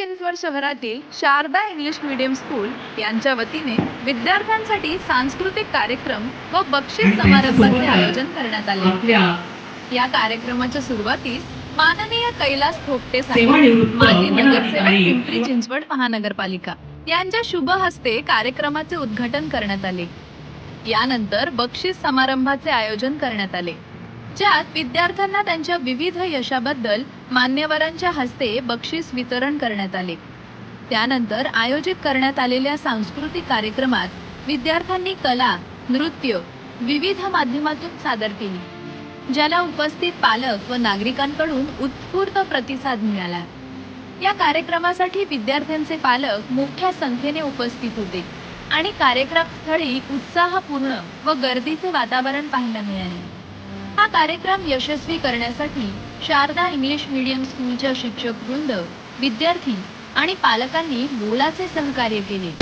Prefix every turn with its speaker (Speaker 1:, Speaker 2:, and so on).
Speaker 1: चिंचवड शहरातील Sharda English medium school यांच्या वतीने विद्यार्थ्यांसाठी सांस्कृतिक कार्यक्रम व बक्षीस समारंभाचे आयोजन करण्यात आले. या कार्यक्रमाच्या सुरुवातीस माननीय कैलास थोपटे साहेब माजी नगरसेवक पिंपरी चिंचवड महानगरपालिका यांच्या शुभ हस्ते कार्यक्रमाचे उद्घाटन करण्यात आले. यानंतर बक्षीस समारंभाचे आयोजन करण्यात आले. ज्यात विद्यार्थ्यांना त्यांच्या विविध यशाबद्दल मान्यवरांच्या हस्ते बक्षीस वितरण करण्यात आले. त्यानंतर आयोजित करण्यात आलेल्या सांस्कृतिक कार्यक्रमात विद्यार्थ्यांनी कला नृत्य विविध माध्यमातून सादर केली ज्याला उपस्थित पालक व नागरिकांकडून उत्स्फूर्त प्रतिसाद मिळाला. या कार्यक्रमासाठी विद्यार्थ्यांचे पालक मोठ्या संख्येने उपस्थित होते आणि कार्यक्रम स्थळी उत्साहपूर्ण व गर्दीचे वातावरण पाहायला मिळाले. हा कार्यक्रम यशस्वी करण्यासाठी शारदा इंग्लिश मीडियम स्कूलच्या शिक्षक वृंद विद्यार्थी आणि पालकांनी मोलाचे सहकार्य केले.